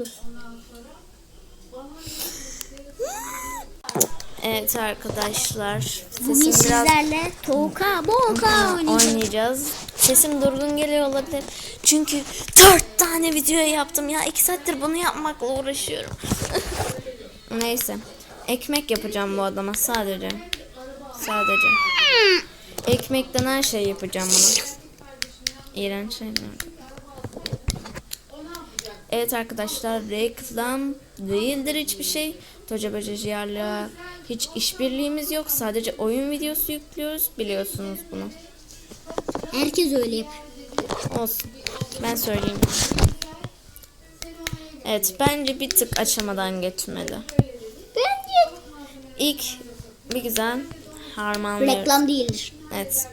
Dur. Evet arkadaşlar. Bugün Sesim biraz sizlerle Toka Boka oynayacağız. Sesim durgun geliyor olabilir. Çünkü dört tane video yaptım ya. iki saattir bunu yapmakla uğraşıyorum. Neyse. Ekmek yapacağım bu adama sadece. Sadece. Ekmekten her şey yapacağım bunu. İğrenç şeyler. Evet arkadaşlar reklam değildir hiçbir şey. Toca Böceciler'le hiç işbirliğimiz yok. Sadece oyun videosu yüklüyoruz. Biliyorsunuz bunu. Herkes öyle yapıyor. Olsun. Ben söyleyeyim. Evet bence bir tık aşamadan geçmeli. Bence İlk bir güzel harmanlıyoruz. reklam değildir. Evet.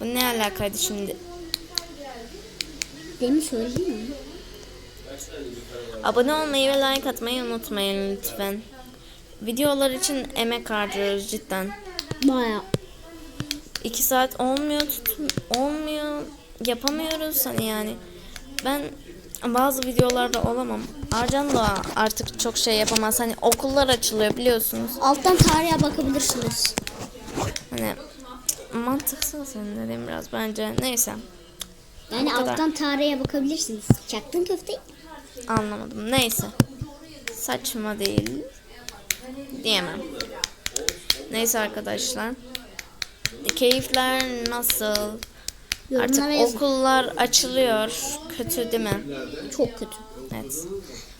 Bu ne alakaydı şimdi? Demin söyledin mi? Abone olmayı ve like atmayı unutmayın lütfen. Videolar için emek harcıyoruz cidden. Baya. 2 saat olmuyor tut olmuyor yapamıyoruz hani yani. Ben bazı videolarda olamam. Arcan da artık çok şey yapamaz. Hani okullar açılıyor biliyorsunuz. Alttan tarihe bakabilirsiniz. Hani mantıksız senin dediğin biraz bence. Neyse Yani alttan tarihe bakabilirsiniz. Çaktın köfteyi. Anlamadım. Neyse. Saçma değil. Diyemem. Neyse arkadaşlar. Keyifler nasıl? Artık Yorumlara yazın. okullar açılıyor. Kötü değil mi? Çok kötü. Evet.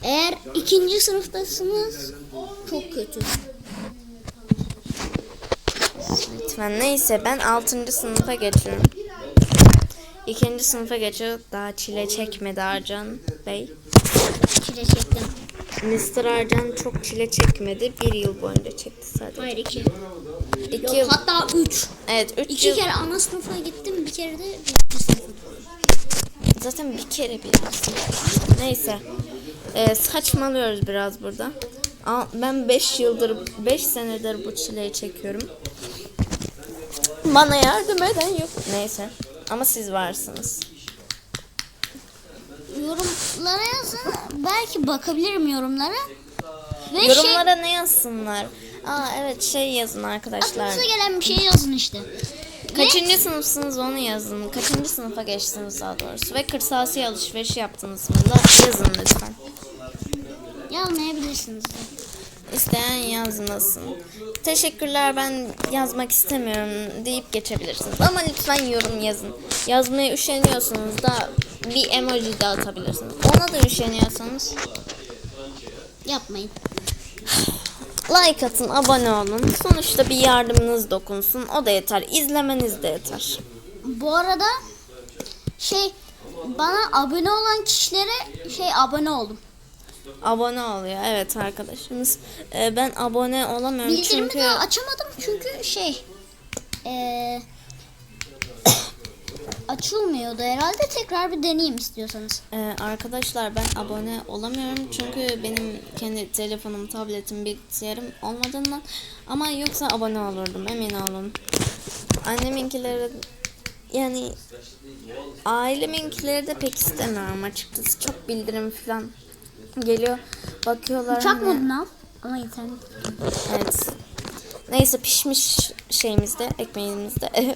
Eğer ikinci sınıftasınız çok kötü. Lütfen neyse ben 6. sınıfa geçiyorum. İkinci sınıfa geçiyor. Daha çile çekmedi Arcan Bey. Çile çektim. Mr. Arcan çok çile çekmedi. Bir yıl boyunca çekti sadece. Hayır iki. İki Yok hatta üç. Evet üç İki yıl. kere ana sınıfa gittim bir kere de birinci sınıfa. Zaten bir kere bir Neyse. Ee, saçmalıyoruz biraz burada. Aa, Ben 5 yıldır, 5 senedir bu çileyi çekiyorum. Bana yardım eden yok. Neyse. Ama siz varsınız. Yorumlara yazın. Belki bakabilirim yorumlara. Ve şey Yorumlara ne yazsınlar? Aa evet şey yazın arkadaşlar. aklınıza gelen bir şey yazın işte. Kaçıncı sınıfsınız onu yazın. Kaçıncı sınıfa geçtiniz daha doğrusu. Ve kırtasiye alışveriş yaptınız mı da yazın lütfen. Yazmayabilirsiniz de. İsteyen yazmasın. Teşekkürler ben yazmak istemiyorum deyip geçebilirsiniz. Ama lütfen yorum yazın. Yazmaya üşeniyorsunuz da bir emoji de atabilirsiniz. Ona da üşeniyorsanız Yapmayın. like atın, abone olun. Sonuçta bir yardımınız dokunsun. O da yeter. İzlemeniz de yeter. Bu arada şey bana abone olan kişilere şey abone oldum. Abone oluyor. Evet arkadaşımız. Ee, ben abone olamıyorum Bildirimi çünkü de açamadım çünkü şey eee açılmıyordu herhalde. Tekrar bir deneyeyim istiyorsanız. Ee, arkadaşlar ben abone olamıyorum çünkü benim kendi telefonum, tabletim, bilgisayarım olmadığından ama yoksa abone olurdum emin olun. Anneminkileri yani aileminkileri de pek istemiyorum açıkçası. Çok bildirim falan geliyor. Bakıyorlar. Uçak modunu al. Ama internet. Evet. Neyse pişmiş şeyimizde, ekmeğimizde.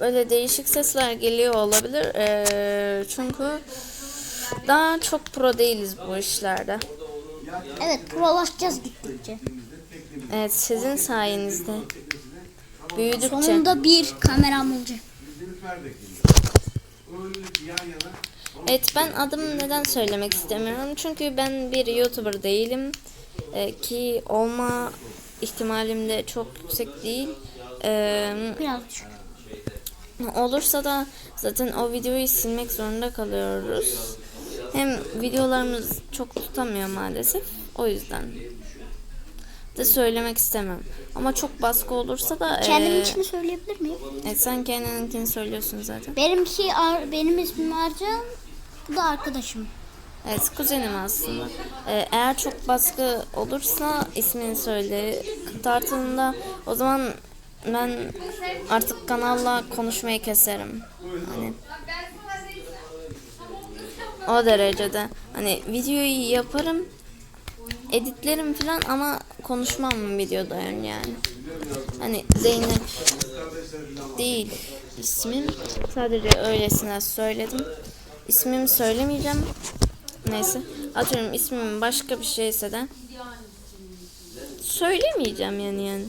Böyle değişik sesler geliyor olabilir. Ee, çünkü daha çok pro değiliz bu işlerde. Evet prolaşacağız gittikçe. Evet sizin sayenizde. Büyüdükçe. Sonunda bir kameram olacak. Evet ben adımı neden söylemek istemiyorum. Çünkü ben bir YouTuber değilim. Ee, ki olma ihtimalim de çok yüksek değil. Ee, Biraz düşük. olursa da zaten o videoyu silmek zorunda kalıyoruz. Hem videolarımız çok tutamıyor maalesef. O yüzden de söylemek istemem. Ama çok baskı olursa da Kendim ee, için söyleyebilir miyim? evet, sen kendininkini söylüyorsun zaten. Benimki Ar- benim ismim Arcan. Bu da arkadaşım. Evet kuzenim aslında. Ee, eğer çok baskı olursa ismini söyle. Tartında o zaman ben artık kanalla konuşmayı keserim. Hani o derecede. Hani videoyu yaparım, editlerim falan ama konuşmam videoda yani. Hani Zeynep değil ismim. Sadece öylesine söyledim. İsmimi söylemeyeceğim. Neyse. Atıyorum ismim başka bir şeyse de söylemeyeceğim yani yani.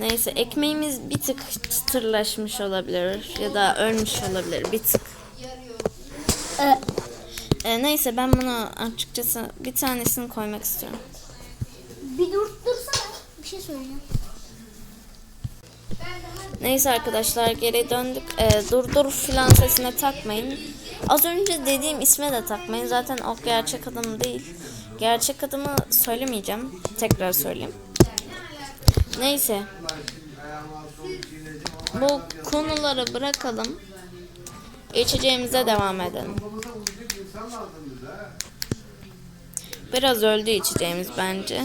Neyse ekmeğimiz bir tık çıtırlaşmış olabilir ya da ölmüş olabilir bir tık. Ee, neyse ben bunu açıkçası bir tanesini koymak istiyorum. bir dur dursana. Bir şey söyleyeceğim. Neyse arkadaşlar geri döndük. Ee, dur dur filan sesine takmayın. Az önce dediğim isme de takmayın. Zaten o gerçek adım değil. Gerçek adımı söylemeyeceğim. Tekrar söyleyeyim. Neyse. Bu konuları bırakalım. İçeceğimize devam edelim. Biraz öldü içeceğimiz bence.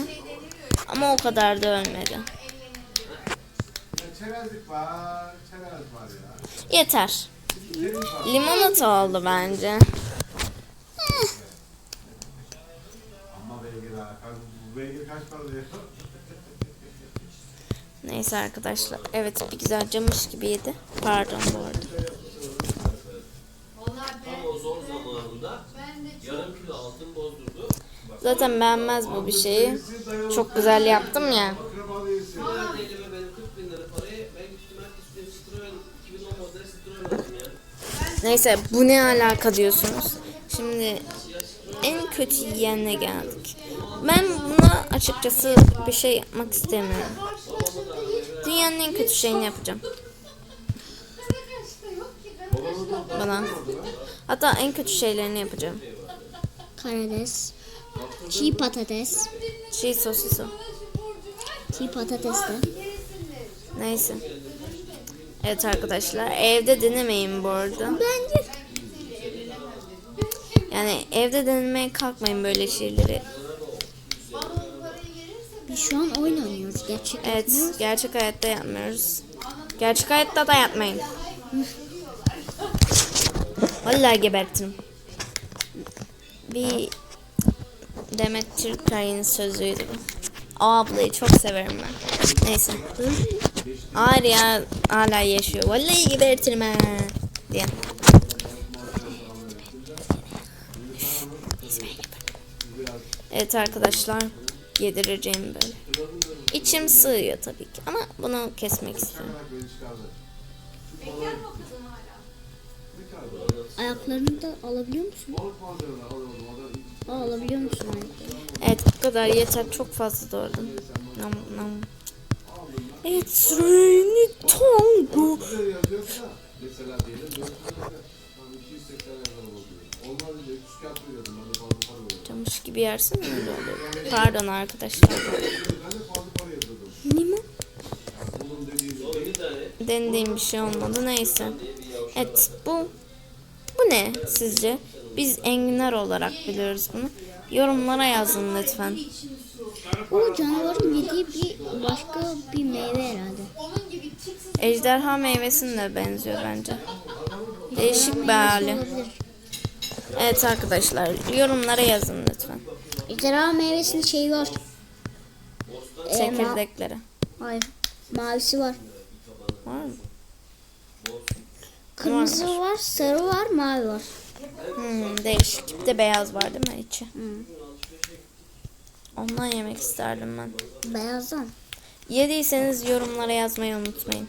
Ama o kadar da ölmedi. Yeter. Limonata oldu bence. Ama beygir ha. Beygir kaç para diyor? Neyse arkadaşlar. Evet bir güzel camış gibi yedi. Pardon bu arada. Zaten beğenmez bu bir şeyi. Çok güzel yaptım ya. Akraba değilsin. Verdi elime benim 40 bin lira parayı. Ben gittim herkes Citroen 2010 model Citroen aldım ya. Neyse bu ne alaka diyorsunuz. Şimdi en kötü yiyenle geldik. Ben buna açıkçası bir şey yapmak istemiyorum. Dünyanın en kötü şeyini yapacağım. Bana. Hatta en kötü şeylerini yapacağım. Karides. Çiğ patates. Çiğ sosiso. Çiğ patates de. Neyse. Evet arkadaşlar evde denemeyin bu arada. Bence. Yani evde denemeye kalkmayın böyle şeyleri. Şu an oyun oynuyoruz. Gerçek Evet gerçek hayatta yapmıyoruz. Gerçek hayatta da yapmayın. Vallahi gebertirim. Bir Demet Türkay'ın sözüydü. O ablayı çok severim ben. Neyse. Hayır ya hala yaşıyor. Vallahi gebertirim ha. Diye. Evet arkadaşlar yedireceğim böyle. İçim sığıyor tabii ki ama bunu kesmek istiyorum. Ayaklarını da alabiliyor musun? Aa, alabiliyor musun ayaklarını? Evet bu kadar yeter çok fazla doğradım. Nam, nam. It's raining tango. mesela diyelim 400 lira. Tam 280 lira oluyor. Olmaz diye 300 kağıt Camış gibi yersin öyle olur. Pardon arkadaşlar. Limon. Denediğim bir şey olmadı neyse. Evet bu bu ne sizce? Biz enginar olarak biliyoruz bunu. Yorumlara yazın lütfen. O canavarın yediği bir başka bir meyve herhalde. Ejderha meyvesine de benziyor bence. Değişik bir hali. Olabilir. Evet arkadaşlar yorumlara yazın lütfen. Ejderha meyvesinin şeyi var. Ee, ma- Çekirdekleri. Hayır. Mavisi var. Var mı? Kırmızı var, sarı var, mavi var. Hmm, değişik. Bir de beyaz var değil mi içi? Ondan yemek isterdim ben. Beyazdan. Yediyseniz yorumlara yazmayı unutmayın.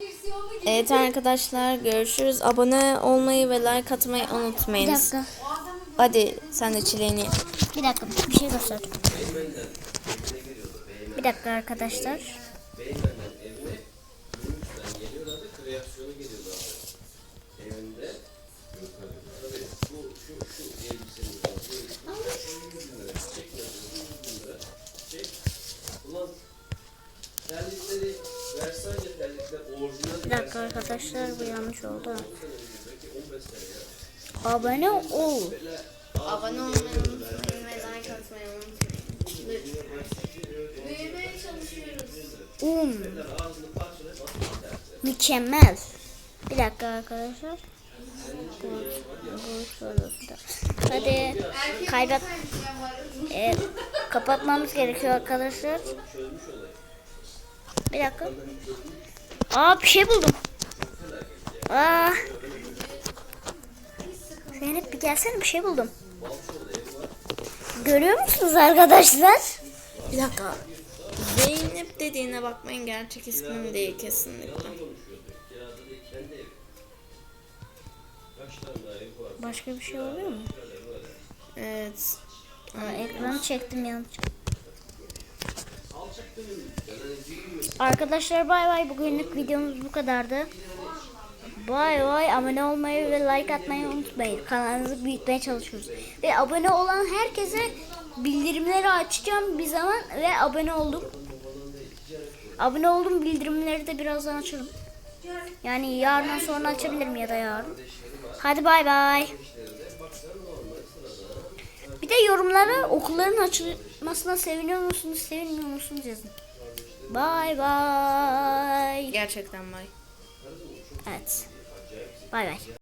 Versiyonu gibi. Evet arkadaşlar görüşürüz. Abone olmayı ve like atmayı Bir unutmayınız. dakika. Hadi sen de çileğini. Bir dakika. Bir şey göstereceğim. Bir dakika arkadaşlar. Yanlış oldu. Abone ol. Abone olmayı unutmayın ve like atmayı unutmayın. Büyümeye çalışıyoruz. Um. Mükemmel. Bir dakika arkadaşlar. Bu, bu. Hadi varım. e, kapatmamız gerekiyor arkadaşlar. Bir dakika. Aa bir şey buldum. Aa. Zeynep bir gelsene bir şey buldum. Görüyor musunuz arkadaşlar? Bir dakika. Zeynep dediğine bakmayın gerçek ismim değil kesinlikle. Başka bir şey oluyor mu? Evet. Aa, ekranı çektim yanlışlıkla. Arkadaşlar bay bay bugünlük videomuz bu kadardı. Bay bay abone olmayı ve like atmayı unutmayın. Kanalımızı büyütmeye çalışıyoruz. Ve abone olan herkese bildirimleri açacağım bir zaman ve abone oldum. Abone oldum bildirimleri de birazdan açarım. Yani yarından sonra açabilirim ya da yarın. Hadi bay bay. Bir de yorumlara okulların açılmasına seviniyor musunuz, sevinmiyor musunuz yazın. Bay bay. Gerçekten bay. Evet. Bay bay.